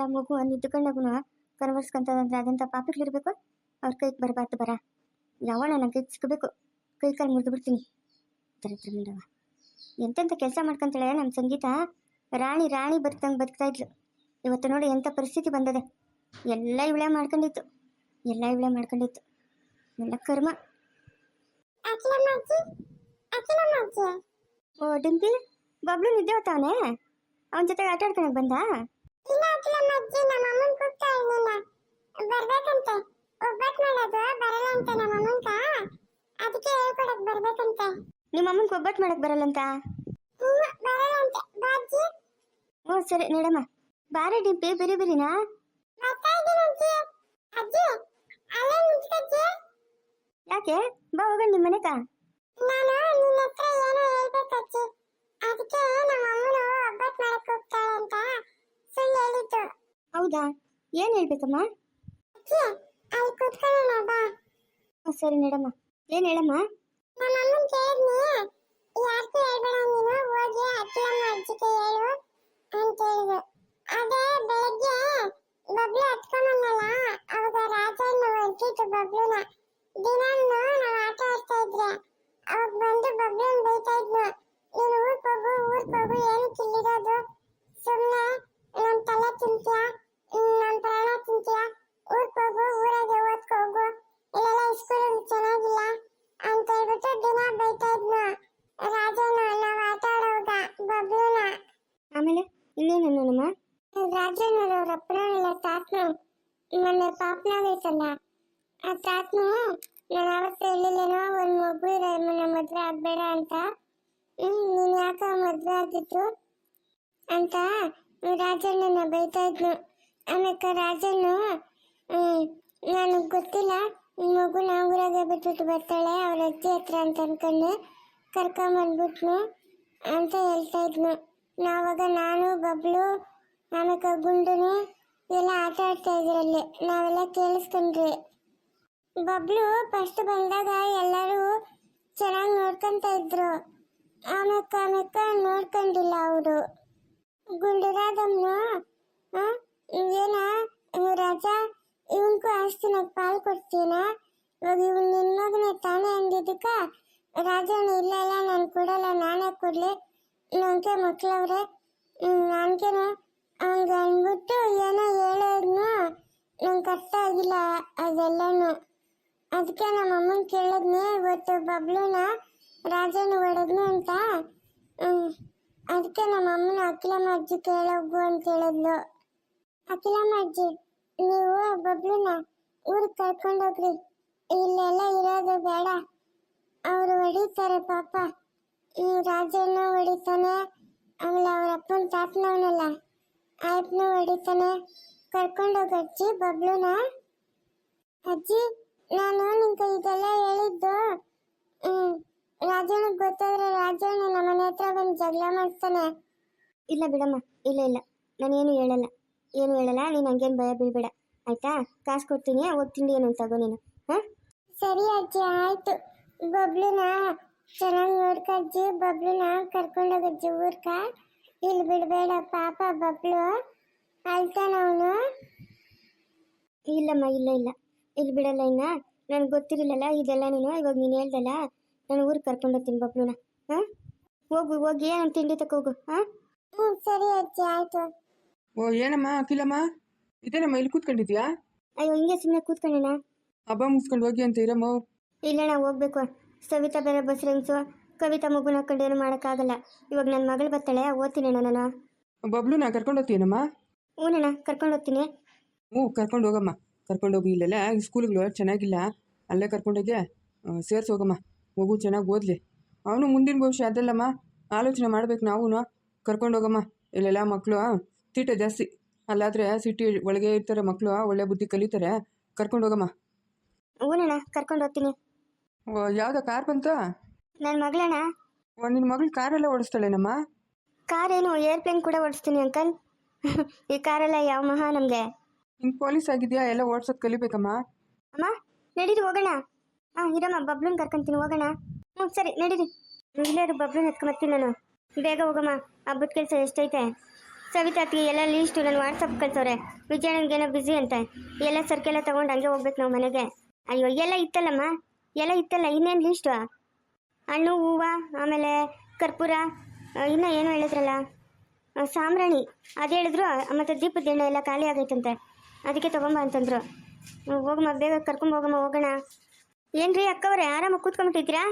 ಅಲ್ಲ ಮಗು ನಿದ್ದುಕೊಂಡಾಗೂ ಕನ್ವರ್ಸ್ಕೊಂತದಂದ್ರೆ ಅದಂತ ಇರಬೇಕು. ಅವ್ರ ಕೈಗೆ ಬರಬಾರ್ದು ಬರ. ಯಾವಳ ನನ್ನ ಕೈ ಸಿಗಬೇಕು. ಕೈ ಕಾಲು ಮುರಿದು ಬಿಡ್ತೀನಿ. ದರಿದ್ರ ಮುಂದವ ಎಂತೆಂಥ ಕೆಲಸ ಮಾಡ್ಕೊಂತಾಳೆ ನಮ್ಮ ಸಂಗೀತ? ರಾಣಿ ರಾಣಿ ಬದುಕಂಗೆ ಬದುಕ್ತಾ ಇದ್ಲು. ಇವತ್ತು ನೋಡಿ ಎಂಥ ಪರಿಸ್ಥಿತಿ ಬಂದದೆ. ಎಲ್ಲ ಇವಳೆ ಮಾಡ್ಕೊಂಡಿತ್ತು. ಎಲ್ಲ ಇವಳೆ ಮಾಡ್ಕೊಂಡಿತ್ತು. ಎಲ್ಲ ಕರ್ಮ. ಓ ಡಿಂಪಿ ಬಬ್ಲು ನಿದ್ದೆ ಹೋಗ್ತಾವನೆ ಅವನ ಜೊತೆಗೆ ಆಟ ಆಡ್ಕೊಳಕ್ ಬಂದ? ಇಲ್ಲ ಅಖಿಲಮ್ಮ ಮಜ್ಜಿ ನಮ್ಮ ಅಮ್ಮನ್ ಕೂಗ್ತಾ ಇರ್ಲಿಲ್ಲ. ಬರ್ಬೇಕಂತೆ. ಒಬ್ಬಟ್ ಮಾಡೋದು ಬರಲ್ಲ ಅಂತ ನಮ್ಮ ಅಮ್ಮನ್ಕ ಅದಕ್ಕೆ ಹೇಳ್ಕೊಡಕ್ ಬರ್ಬೇಕಂತೆ. ನಿಮ್ಮ ಅಮ್ಮನ್ಗೆ ಒಬ್ಬಟ್ಟು ಮಾಡಕ್ ಬರಲ್ಲಂತ ಹ್ಞೂ ಬರಲ್ಲ ಅಂತ. ಬಾಜ್ಜಿ ಓ ಸರಿ ನೋಡಮ್ಮ ಬಾರೆ ಡಿಂಪಿ ಬಿರಿ ಬಿರಿನಾ? ಬರ್ತಾ ಇದ್ದೀನಿ ಅಜ್ಜಿ ಅಜ್ಜಿ ಅಲ್ಲೇ ನಿಂತ್ಕಜ್ಜಿ. ಯಾಕೆ? ಬಾ ಹೋಗೋಣ ನಿಮ್ಮ ಮನೆಗ ನಾನು ಬೆಳಗ್ಗೆ ಏನ್ ಹೇಳ್ಬೇಕಮ್ಮ? ಸರಿ ಮೇಡಮ್ ಏನ್ ಹೇಳಮ್ಮ? ಬಬ್ಲು ನಾವು ಆಟ ಆಡ್ತಾ ಇದ್ರೆ ಅವಾಗ ಬಂದು ಬಬ್ಲುನ್ ಆಮೇಲೆ ಇನ್ನೇನು ಅನ್ನೋಣಮ್ಮ ಅವ್ರ ಅಪ್ಪನವರೆಲ್ಲ ತಾತನು ಮೊನ್ನೆ ಪಾಪನಾಗೈತಲ್ಲ ಆ ತಾತನು, ನಾನು ಅವತ್ತು ಹೇಳಿಲ್ಲೇನೋ, ಒಂದು ಮಗು ಇರೋ ನನ್ನ ಮದುವೆ ಆಗ್ಬೇಡ ಅಂತ. ನೀನ್ ಯಾಕ ಮದುವೆ ಆಗಿತ್ತು ಅಂತ ರಾಜಣ್ಣನ ಬೈತಾ ಇದ್ನು. ಆಮೇಲೆ ರಾಜಣ್ಣ ನಾನು ನನಗೆ ಗೊತ್ತಿಲ್ಲ ಮಗುನ ಊರಾಗೆ ಬಿಟ್ಬಿಟ್ಟು ಬರ್ತಾಳೆ, ಅವ್ರ ಅಜ್ಜಿ ಹತ್ರ ಅಂತ ಅನ್ಕೊಂಡು ಕರ್ಕೊಂಬಂದ್ಬಿಟ್ನು ಅಂತ ಹೇಳ್ತಾ ಇದ್ನು. ನಾವಾಗ ನಾನು ಬಬ್ಲು ಆಮೇಲೆ ಗುಂಡುನು ಎಲ್ಲ ಆಟ ಆಡ್ತಾ ಇದ್ರಲ್ಲಿ ನಾವೆಲ್ಲ ಕೇಳಿಸ್ಕೊಂಡ್ರಿ ಬಬ್ಲು ಫಸ್ಟ್ ಬಂದಾಗ ಎಲ್ಲರೂ ಚೆನ್ನಾಗಿ ನೋಡ್ಕೊಂತ ಇದ್ರು. ಆಮೇಕ ಆಮೇಕ ನೋಡ್ಕೊಂಡಿಲ್ಲ ಅವರು. ಗುಂಡುರಾದಮ್ನು ಆ, ಏನ ರಾಜ ಇವನ್ಗೂ ಆಸ್ತಿನಾಗ ಪಾಲ್ ಕೊಡ್ತೀನ ಇವಾಗ ಇವನ್ ನಿನ್ ತಾನೇ ಅಂದಿದ್ದಕ್ಕ ರಾಜಣ್ಣ ಇಲ್ಲ ಇಲ್ಲ ನಾನು ಕೊಡಲ್ಲ ನಾನೇ ಕೊಡ್ಲಿ. ನಂಗೆ ಮಕ್ಳವ್ರೆ ನನ್ಗೇನು ಹಂಗ ಅಂದ್ಬಿಟ್ಟು ಏನೋ ಹೇಳೋದ್ನು ನಂಗೆ ಅರ್ಥ ಆಗಿಲ್ಲ ಅದೆಲ್ಲನು. ಅದಕ್ಕೆ ನಮ್ಮ ಅಮ್ಮನ ಕೇಳಿದ್ನಿ ಇವತ್ತು ಬಬ್ಲುನ ರಾಜನ ಹೊಡೆದ್ನು ಅಂತ. ಅದಕ್ಕೆ ನಮ್ಮ ಅಮ್ಮನ ಅಖಿಲಮ್ಮ ಅಜ್ಜಿ ಕೇಳೋಗು ಅಂತ ಹೇಳಿದ್ಲು. ಅಖಿಲಮ್ಮ ಅಜ್ಜಿ ನೀವು ಬಬ್ಲುನ ಊರಿಗೆ ಕರ್ಕೊಂಡೋಗ್ರಿ. ಇಲ್ಲೆಲ್ಲ ಇರೋದು ಬೇಡ. ಅವರು ಹೊಡಿತಾರೆ ಪಾಪ. ರಾಜಣ್ಣ ಹೊಡಿತಾನೆ, ಆಮೇಲೆ ಅವ್ರ ಅಪ್ಪನ ಪಾಪನವನಲ್ಲ ಆಯ್ತನ ಹೊಡಿತಾನೆ. ಕರ್ಕೊಂಡೋಗ ಅಜ್ಜಿ, ಬಬ್ಲುನ. ಅಜ್ಜಿ, ನಾನು ನಿಂಗೆ ಇದೆಲ್ಲ ಹೇಳಿದ್ದು ರಾಜಣ್ಣಗೆ ಗೊತ್ತಾದ್ರೆ ರಾಜಣ್ಣ ನಮ್ಮ ಮನೆ ಹತ್ರ ಬಂದು ಜಗಳ ಮಾಡ್ತಾನೆ. ಇಲ್ಲ ಬಿಡಮ್ಮ, ಇಲ್ಲ ಇಲ್ಲ. ನಾನೇನು ಹೇಳಲ್ಲ. ಏನು ಹೇಳಲ್ಲ, ನೀನು ಹಂಗೇನು ಭಯ ಬೀಳ್ಬೇಡ. ಆಯ್ತಾ? ಕಾಸು ಕೊಡ್ತೀನಿ, ಹೋಗಿ ಏನು ತಗೋ ನೀನು. ಹಾಂ? ಸರಿ ಅಜ್ಜಿ, ಆಯ್ತು. ಬಬ್ಲುನ ಚೆನ್ನಾಗಿ ನೋಡ್ಕ ಬಬ್ಲು ಬಬ್ಲುನ ಕರ್ಕೊಂಡೋಗಜ್ಜಿ ಊರ್ಕ. ಇಲ್ಲಿ ಬಿಡಬೇಡ ಪಾಪ ಬಬ್ಲು. ಅಳ್ತಾನವನು ಇಲ್ಲಮ್ಮ ಇಲ್ಲ ಇಲ್ಲ. ಇಲ್ಲಿ ಬಿಡಲ್ಲ ಇನ್ನ. ನನಗೆ ಗೊತ್ತಿರಲಿಲ್ಲ ಇದೆಲ್ಲ ನೀನು ಇವಾಗ ನೀನು ಹೇಳ್ದಲ್ಲ. ನಾನು ಊರಿಗೆ ಕರ್ಕೊಂಡು ಹೋಗ್ತೀನಿ ಬಬ್ಲುನ. ಹಾಂ? ಹೋಗು ಹೋಗಿ ಏನು ತಿಂಡಿ ತಕೋಗು ಹಾಂ? ಹ್ಞೂ ಸರಿ ಅಜ್ಜಿ ಆಯ್ತು. ಓ ಏನಮ್ಮ ಅಖಿಲಮ್ಮ? ಇದೇನಮ್ಮ ಇಲ್ಲಿ ಕೂತ್ಕೊಂಡಿದ್ಯಾ? ಅಯ್ಯೋ ಹಿಂಗೆ ಸುಮ್ಮನೆ ಕೂತ್ಕೊಂಡೇಣ ಹಬ್ಬ ಮುಗಿಸ್ಕೊಂಡು ಹೋಗಿ ಅಂತ ಇರಮ್ಮ. ಇಲ್ಲಣ್ಣ ಹೋಗ್ಬೇಕು. ಸವಿತಾ ಬೇರೆ ಬಸ್ ರಿಂಗ್ಸು ಕವಿತಾ ಮಗುನ ಹಾಕೊಂಡು ಏನು ಮಾಡೋಕ್ಕಾಗಲ್ಲ. ಇವಾಗ ನನ್ನ ಮಗಳು ಬರ್ತಾಳೆ ಓದ್ತೀನಿ ಅಣ್ಣ ನಾನು. ಬಬ್ಲುನ ಕರ್ಕೊಂಡು ಹೋಗ್ತೀನಮ್ಮ? ಹ್ಞೂನಣ್ಣ ಕರ್ಕೊಂಡು ಹೋಗ್ತೀನಿ. ಹ್ಞೂ ಕರ್ಕೊಂಡು ಹೋಗಮ್ಮ. ಕರ್ಕೊಂಡು ಹೋಗಿ ಇಲ್ಲೆಲ್ಲ ಸ್ಕೂಲ್ಗಳು ಚೆನ್ನಾಗಿಲ್ಲ. ಅಲ್ಲೇ ಕರ್ಕೊಂಡೋಗಿ ಸೇರ್ಸಿ ಹೋಗಮ್ಮ. ಮಗು ಚೆನ್ನಾಗಿ ಓದಲಿ. ಅವನು ಮುಂದಿನ ಭವಿಷ್ಯ ಅದಲ್ಲಮ್ಮ. ಆಲೋಚನೆ ಮಾಡ್ಬೇಕು ನಾವು ಕರ್ಕೊಂಡು ಹೋಗಮ್ಮ. ಇಲ್ಲೆಲ್ಲ ಮಕ್ಕಳು ತೀಟ ಜಾಸ್ತಿ. ಅಲ್ಲಾದರೆ ಸಿಟಿ ಒಳಗೆ ಇರ್ತಾರೆ ಮಕ್ಕಳು ಒಳ್ಳೆ ಬುದ್ಧಿ ಕಲಿತಾರೆ. ಕರ್ಕೊಂಡು ಹೋಗಮ್ಮ. ಹ್ಞೂನಣ್ಣ ಕರ್ಕೊಂಡು ಹೋಗ್ತೀನಿ. ಓ ಯಾವುದೋ ಕಾರ್ ಬಂತಾ? ನನ್ನ ಮಗಳಣ್ಣ. ಓ ನಿನ್ನ ಮಗಳು ಕಾರೆಲ್ಲ ಓಡಿಸ್ತಾಳೇನಮ್ಮ? ಕಾರೇನು ಏರ್ಪ್ಲೇನ್ ಕೂಡ ಓಡಿಸ್ತೀನಿ ಅಂಕಲ್. ಈ ಕಾರೆಲ್ಲ ಯಾವ ಮಹಾ ನಮಗೆ? ನಿನ್ ಪೊಲೀಸ್ ಆಗಿದ್ಯಾ? ಎಲ್ಲ ಓಡ್ಸೋದ್ ಕಲಿಬೇಕಮ್ಮ. ಅಮ್ಮ ನಡೀರಿ ಹೋಗೋಣ. ಹಾಂ ಇರಮ್ಮ ಬಬ್ಲೂನ್ ಕರ್ಕೊಂತೀನಿ ಹೋಗೋಣ. ಹ್ಞೂ ಸರಿ ನಡೀರಿ. ಮಹಿಳೆಯರು ಬಬ್ಲೂನ್ ಎತ್ಕೊಂಬರ್ತೀನಿ ನಾನು. ಬೇಗ ಹೋಗಮ್ಮ ಹಬ್ಬದ ಕೆಲಸ ಎಷ್ಟೈತೆ. ಸವಿತಾತ್ಗೆ ಎಲ್ಲ ಲೀಸ್ಟು ನನ್ನ ವಾಟ್ಸಪ್ ಕಳ್ಸವ್ರೆ. ವಿಜಯಣ್ಣನಿಗೇನೋ ಬ್ಯುಸಿ ಅಂತ. ಎಲ್ಲ ಸರ್ಕೆಲ್ಲ ತಗೊಂಡು ಹಂಗೆ ಹೋಗ್ಬೇಕು ನಾವು ಮನೆಗೆ. ಅಯ್ಯೋ ಎಲ್ಲ ಇತ್ತಲ್ಲಮ್ಮ? ಎಲ್ಲ ಇತ್ತಲ್ಲ, ಇನ್ನೇನು ಲೀಸ್ಟು ಹಣ್ಣು, ಹೂವು, ಆಮೇಲೆ ಕರ್ಪೂರ ಇನ್ನು ಏನೋ ಹೇಳಿದ್ರಲ್ಲ? ಸಾಂಬ್ರಾಣಿ. ಅದು ಹೇಳಿದ್ರು, ಮತ್ತು ದೀಪದ ಎಣ್ಣೆ ಎಲ್ಲ ಖಾಲಿ ಆಗೈತಂತೆ. ಅದಕ್ಕೆ ತೊಗೊಂಬ ಅಂತಂದ್ರು. ಹೋಗಮ್ಮ, ಬೇಗ ಹೋಗಮ್ಮ, ಹೋಗೋಣ. ಏನ್ರಿ ಅಕ್ಕವ್ರೆ ಆರಾಮಾಗಿ ಕೂತ್ಕೊಂಬಿಟ್ಟಿದ್ದೀರಾ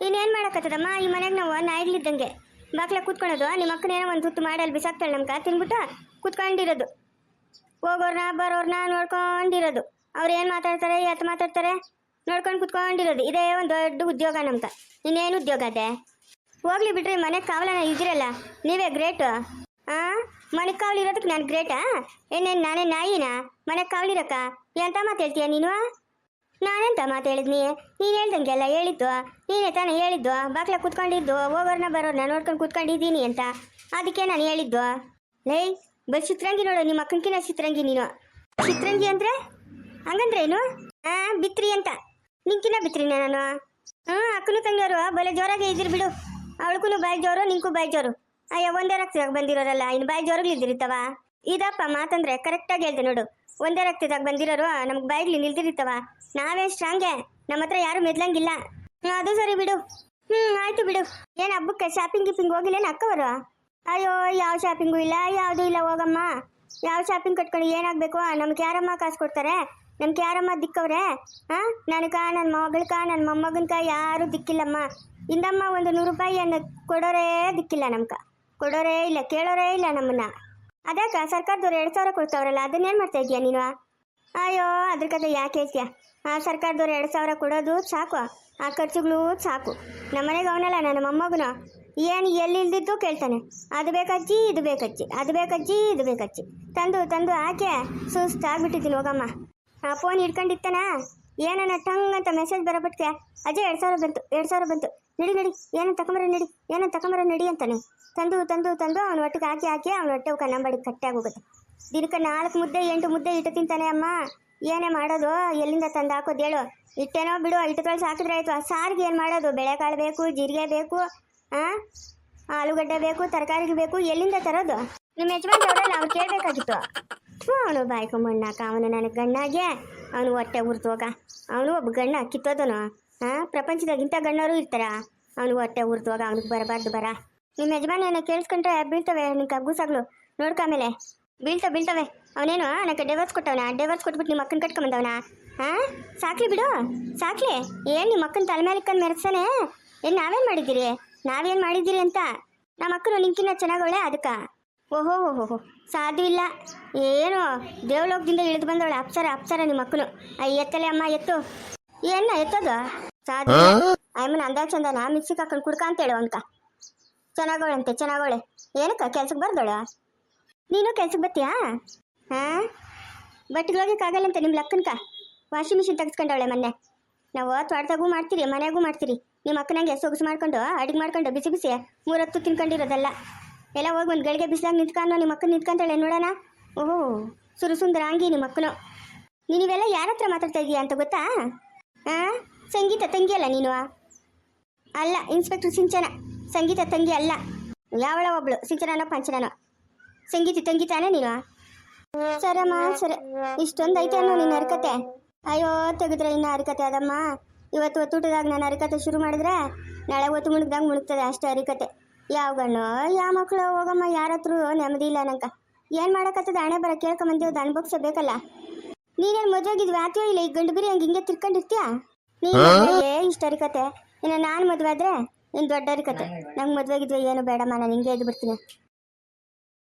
ಇನ್ನೇನು ಮಾಡೋಕ್ಕತ್ತದಮ್ಮ ಈ ಮನೆಗೆ ನಾವು ನಾಯಿಗಳಿದ್ದಂಗೆ ಬಾಕ್ಲ ಕೂತ್ಕೊಳ್ಳೋದು ನಿಮ್ಮ ಅಕ್ಕನೇನೋ ಒಂದು ತುತ್ತು ಮಾಡಲ್ಲಿ ಬಿಸಾಕ್ತಾಳೆ ನಮ್ಗೆ, ತಿನ್ಬಿಟ್ಟು ಕೂತ್ಕೊಂಡಿರೋದು. ಹೋಗೋರ್ನ, ಬರೋರ್ನ ನೋಡ್ಕೊಂಡಿರೋದು. ಅವ್ರು ಏನು ಮಾತಾಡ್ತಾರೆ ಎತ್ತು ಮಾತಾಡ್ತಾರೆ? ನೋಡ್ಕೊಂಡು ಕುತ್ಕೊಂಡಿರೋದು. ಇದೇ ಒಂದು ದೊಡ್ಡ ಉದ್ಯೋಗ ನಮ್ಗೆ ಇನ್ನೇನು ಉದ್ಯೋಗ ಅದೇ? ಹೋಗ್ಲಿ ಬಿಡ್ರಿ, ಮನೆ ಕಾವಲನ ಇದ್ರಲ್ಲ ನೀವೇ ಗ್ರೇಟು. ಹಾಂ ಮನೆ ಕಾವಲು ಇರೋದಕ್ಕೆ ನಾನು ಗ್ರೇಟಾ? ಏನೇನು, ನಾನೇ ನಾಯಿನಾ? ಮನೆ ಕಾವಲಿರಕ್ಕ ಎಂತ ಮಾತು ಹೇಳ್ತೀಯ ನೀನು? ನಾನೆಂತ ಮಾತು ಹೇಳಿದ್ನಿ? ನೀನು ಹೇಳ್ದಂಗೆಲ್ಲ ಹೇಳಿದ್ದು. ನೀನೇ ತಾನೇ ಹೇಳಿದ್ದು. ಬಾಕ್ಲ ಕುತ್ಕೊಂಡಿದ್ದು, ಹೋಗೋರ್ನ ಬರೋರ್ನ ನೋಡ್ಕೊಂಡು ಕುತ್ಕೊಂಡಿದ್ದೀನಿ ಅಂತ. ಅದಕ್ಕೆ ನಾನು ಹೇಳಿದ್ದು. ಲೈ ಬರೀ ಚಿತ್ರಂಗಿ ನೋಡು, ನಿಮ್ಮ ಅಕ್ಕಂಕಿನ ಚಿತ್ರಂಗಿ ನೀನು. ಚಿತ್ರಂಗಿ ಅಂದ್ರೆ? ಹಂಗಂದ್ರೆ ಏನು? ಹಾಂ ಬಿತ್ರಿ ಅಂತ. ನಿಂಕಿನ ಬಿತ್ರಿನ ನಾನು. ಹ್ಞೂ ಅಕ್ಕನು ತಂಗಿಯವರು ಬಲೆ ಜೋರಾಗೆ ಇದ್ರಿ ಬಿಡು. ಅವಳಕ್ಕೂ ಬಾಯಿ ಜೋರು, ನಿಂಕು ಬಾಯಿ ಜೋರು. ಅಯ್ಯ, ಒಂದೇ ರಕ್ತದಾಗ ಬಂದಿರೋರಲ್ಲ, ಇನ್ನು ಬಾಯಿ ಜೋರಾಗ್ಲಿ ಇದ್ದಿರ್ತಾವ? ಇದಪ್ಪ, ಮಾತಂದ್ರೆ ಕರೆಕ್ಟಾಗಿ ಹೇಳ್ದೆ ನೋಡು. ಒಂದೇ ರಕ್ತದಾಗ ಬಂದಿರೋರು, ನಮ್ಗೆ ಬಾಯಿಗ್ಲಿ ನಿಲ್ದಿರ್ತಾವ. ನಾವೇ ಸ್ಟ್ರಾಂಗೆ ನಮ್ಮ ಹತ್ರ ಯಾರು ಮೆದ್ಲಂಗಿಲ್ಲ. ಅದು ಸರಿ ಬಿಡು. ಹ್ಞೂ ಆಯ್ತು ಬಿಡು. ಏನು ಹಬ್ಬಕ್ಕೆ ಶಾಪಿಂಗ್ ಗಿಪಿಂಗ್ ಹೋಗಿಲ್ಲೇನು ಅಕ್ಕವರು? ಅಯ್ಯೋ, ಯಾವ ಶಾಪಿಂಗು ಇಲ್ಲ, ಯಾವುದೂ ಇಲ್ಲ ಹೋಗಮ್ಮ. ಯಾವ ಶಾಪಿಂಗ್ ಕಟ್ಕೊಂಡು ಏನಾಗಬೇಕು? ನಮ್ಗೆ ಯಾರಮ್ಮ ಕಾಸು ಕೊಡ್ತಾರೆ? ನಮ್ಗೆ ಯಾರಮ್ಮ ದಿಕ್ಕವ್ರೆ ಹಾ ನನಗ ನನ್ನ ಮಗಳ್ಕ ನನ್ನ ಮೊಮ್ಮಗನ್ಕ ಯಾರು ದಿಕ್ಕಿಲ್ಲಮ್ಮ. ಇಂದಮ್ಮ ಒಂದು ನೂರು ರೂಪಾಯಿ ಅನ್ನ ಕೊಡೋರೇ ದಿಕ್ಕಿಲ್ಲ ನಮ್ಕ. ಕೊಡೋರೇ ಇಲ್ಲ, ಕೇಳೋರೇ ಇಲ್ಲ ನಮ್ಮನ್ನ. ಅದಕ್ಕ ಸರ್ಕಾರದವ್ರು ಎರಡು ಸಾವಿರ ಕೊಡ್ತಾವ್ರಲ್ಲ ಅದನ್ನೇನು ಮಾಡ್ತಾ ಇದೀಯ ನೀನು? ಅಯ್ಯೋ, ಅದ್ರ ಕತೆ ಯಾಕೆ ಹೇಳ್ತೀಯ? ಆ ಸರ್ಕಾರದವ್ರು ಎರಡು ಸಾವಿರ ಕೊಡೋದು ಸಾಕು. ಆ ಖರ್ಚುಗಳು ಸಾಕು. ನಮ್ಮನೆಗೆ ಅವನಲ್ಲ, ನನ್ನ ಮೊಮ್ಮಗನು. ಏನು ಎಲ್ಲಿಲ್ದಿದ್ದು ಕೇಳ್ತಾನೆ. ಅದು ಬೇಕಜ್ಜಿ, ಇದು ಬೇಕಜ್ಜಿ, ಅದು ಬೇಕಜ್ಜಿ, ಇದು ಬೇಕಜ್ಜಿ. ತಂದು ತಂದು ಆಕೆ ಸುಸ್ತಾಗ್ಬಿಟ್ಟಿದ್ದೀನಿ ಹೋಗಮ್ಮ. ಆ ಫೋನ್ ಹಿಡ್ಕೊಂಡಿತ್ತಾನ ಏನನ್ನ ಟಂಗ್ ಅಂತ ಮೆಸೇಜ್ ಬರೋಬಿಟ್ಕೆ ಅಜಯ್ ಎರಡು ಸಾವಿರ ಬಂತು, ಎರಡು ಸಾವಿರ ಬಂತು. ನಡಿ ನಡಿ, ಏನೋ ತಕೊಂಬರ ನಡಿ, ಏನೋ ತಕೊಂಬರ ನಡಿ ಅಂತಾನೆ. ತಂದು ತಂದು ತಂದು ಅವನ ಹೊಟ್ಟೆಗೆ ಹಾಕಿ ಹಾಕಿ ಅವನ ಹೊಟ್ಟೆ ಕನ್ನಂಬಡಿ ಕಟ್ಟಾಗಿ ಹೋಗುತ್ತೆ ದಿನಕ್ಕೆ ನಾಲ್ಕು ಮುದ್ದೆ, ಎಂಟು ಮುದ್ದೆ ಇಟ್ಟು ತಿಂತಾನೆ ಅಮ್ಮ. ಏನೇ ಮಾಡೋದು, ಎಲ್ಲಿಂದ ತಂದು ಹಾಕೋದು ಹೇಳು. ಇಟ್ಟೇನೋ ಬಿಡು, ಇಟ್ಟು ಕಳ್ಸಿ ಹಾಕಿದ್ರೆ ಆಯ್ತು. ಆ ಸಾರಿಗೆ ಏನು ಮಾಡೋದು? ಬೆಳೆಕಾಳು ಬೇಕು, ಜೀರಿಗೆ ಬೇಕು ಹಾಂ ಆಲೂಗಡ್ಡೆ ಬೇಕು ತರಕಾರಿಗೆ ಬೇಕು, ಎಲ್ಲಿಂದ ತರೋದು? ನಿಮ್ಮ ಯಜಮಾನ್ ಅವರಲ್ಲ ನಾವು ಕೇಳಬೇಕಾಗಿತ್ತು. ಅವನು ಬಾಯ್ಕೊ ಮಣ್ಣಾಕ ಅವನು ನನಗೆ ಗಣ್ಣಾಗೆ ಅವನು ಹೊಟ್ಟೆ ಉರ್ತೋಗ ಅವನು ಒಬ್ಬ ಗಣ್ಣ ಕಿತ್ತೋದನು. ಹಾಂ ಪ್ರಪಂಚದಾಗ ಇಂಥ ಗಣ್ಣರು ಇರ್ತಾರ? ಅವನು ಹೊಟ್ಟೆ ಉರ್ತೋಗ ಅವ್ನಿಗೆ ಬರಬಾರ್ದು ಬರ. ನಿಮ್ಮ ಯಜಮಾನ ಕೇಳಿಸ್ಕೊಂಡ್ರೆ ಬೀಳ್ತವೆ ನಿನ್ನ ನೋಡ್ಕೊ ಆಮೇಲೆ. ಬೀಳ್ತವೆ ಬೀಳ್ತವೆ. ಅವನೇನು ನನಗೆ ಡೆವರ್ಸ್ ಕೊಟ್ಟವನ? ಡೆವರ್ಸ್ ಕೊಟ್ಬಿಟ್ಟು ನಿಮ್ಮ ಅಕ್ಕನ ಕಟ್ಕೊಂಬಂದವನ ಹಾಂ ಸಾಕ್ಲಿ ಬಿಡು. ಸಾಕ್ಲಿ. ಏನು ನಿಮ್ಮ ಅಕ್ಕನ ತಲೆ ಮೇಲೆ ಇಕ್ಕಂದು ಮೆರೆಸಾನೆ ಏನು ನಾವೇನು ಮಾಡಿದ್ದೀರಿ? ನಾವೇನು ಮಾಡಿದ್ದೀರಿ ಅಂತ? ನಮ್ಮ ಅಕ್ಕನು ನಿಂಕಿನ್ನ ಚೆನ್ನಾಗವಳೆ ಅದಕ್ಕೆ ಓಹೋ ಓಹೋ ಸಾಧ್ಯ ಇಲ್ಲ. ಏನು ದೇವಲೋಕದಿಂದ ಇಳಿದು ಬಂದವಳೆ. ಅಪ್ಸರ ಅಪ್ಸರ ನಿಮ್ಮ ಅಕ್ಕನು. ಅಯ್ಯ ಎತ್ತಲೆ ಅಮ್ಮ ಎತ್ತು. ಏನ ಎತ್ತದು? ಸಾಧ್ಯ ಅಮ್ಮನ ಅಂದಾಜ್ ಚಂದನ? ಮಿಕ್ಸಿಗೆ ಹಾಕೊಂಡು ಕುಡ್ಕ ಅಂತೇಳು ಅನ್ಕ ಚೆನ್ನಾಗೋಳಂತೆ ಚೆನ್ನಾಗೋಳೆ. ಏನಕ್ಕ ಕೆಲ್ಸಕ್ಕೆ ಬರ್ದೋಳ? ನೀನು ಕೆಲ್ಸಕ್ಕೆ ಬರ್ತೀಯಾ? ಹಾಂ? ಬಟ್ಟೆಗೆ ಹೋಗೋಕ್ಕಾಗಲ್ಲಂತೆ ನಿಮ್ಮ ಲಕ್ಕನ್ಕ? ವಾಷಿಂಗ್ ಮಿಷಿನ್ ತೆಗೆಸ್ಕೊಂಡವಳೆ ಮೊನ್ನೆ. ನಾವು ತೋಟದಾಗೂ ಮಾಡ್ತೀರಿ ಮನೆಗೂ ಮಾಡ್ತೀರಿ. ನಿಮ್ಮ ಅಕ್ಕನಂಗೆ ಸೊಗಸು ಮಾಡ್ಕೊಂಡು ಅಡಿಗೆ ಮಾಡ್ಕೊಂಡು ಬಿಸಿ ಬಿಸಿ ಮೂರೊತ್ತು ತಿನ್ಕೊಂಡಿರೋದಲ್ಲ. ಎಲ್ಲ ಹೋಗಿ ಒಂದು ಗಳಿಗೆ ಬಿಸಿಲಾಗಿ ನಿಂತ್ಕೊಂಡು ನಿಮ್ಮ ಮಕ್ಕಳು ನಿಂತ್ಕೊಂತಾಳೆ ನೋಡೋಣ? ಓಹೋ ಸುರು ಸುಂದರಾಂಗಿ ನಿಮ್ಮ ಮಕ್ಕಳು. ನೀನಿವೆಲ್ಲ ಯಾರ ಹತ್ರ ಮಾತಾಡ್ತಾ ಇದೀಯ ಅಂತ ಗೊತ್ತಾ? ಹಾಂ ಸಂಗೀತ ತಂಗಿ ಅಲ್ಲ ನೀನು? ಅಲ್ಲ ಇನ್ಸ್ಪೆಕ್ಟರ್ ಸಿಂಚನ. ಸಂಗೀತ ತಂಗಿ ಅಲ್ಲ. ಯಾವಳ ಒಬ್ಳು, ಸಿಂಚನನೋ ಪಂಚನನೋ? ಸಂಗೀತ ತಂಗಿ ತಾನೇ ನೀನು? ಸರಮ್ಮ ಸರಿ. ಇಷ್ಟೊಂದು ಐತೆ ಅನ್ನೋ ನಿನ್ನ ಹರಕತೆ. ಅಯ್ಯೋ, ತೆಗೆದ್ರೆ ಇನ್ನೂ ಹರಕತೆ ಅದಮ್ಮ. ಇವತ್ತು ಒತ್ತೂಟದಾಗ ನಾನು ಹರಕತೆ ಶುರು ಮಾಡಿದ್ರೆ ನಾಳೆ ಒತ್ತು ಮುಳುಗ್ದಂಗೆ ಮುಳುಗ್ತದೆ ಅಷ್ಟೇ ಹರಿಕತೆ. ಯಾವ ಗಣ್ಣು ಯಾವ ಮಕ್ಕಳು? ಹೋಗಮ್ಮ ಯಾರ ಹತ್ರ ನೆಮ್ಮದಿ ಇಲ್ಲ ನಂಕ ಏನು ಮಾಡಕತ್ತದ? ಹಣೆ ಬರ ಕೇಳ್ಕೊಂಬಂದೇವ್ದು ಅನ್ಭೋಗ್ಸಬೇಕಲ್ಲ ನೀನೇನು ಮದುವೆಗಿದ್ವಿ ಆತೀಯೋ ಇಲ್ಲ ಈ ಗಂಡು ಬಿರಿ ಹಂಗೆ ಹಿಂಗೆ ತಿರ್ಕೊಂಡಿರ್ತೀಯ? ನೀನೇ ಏ ಕತೆ ಇನ್ನು ನಾನು ಮದುವೆ ಆದ್ರೆ ನಿನ್ ದೊಡ್ಡರಿ ಕತೆ ನಂಗೆ ಮದುವೆಗಿದ್ವಿ ಏನು ಬೇಡಮ್ಮ ನಾನು ಹಿಂಗೆ ಇದ್ಬಿಡ್ತೀನಿ. ಬಿಡ್ತೀನಿ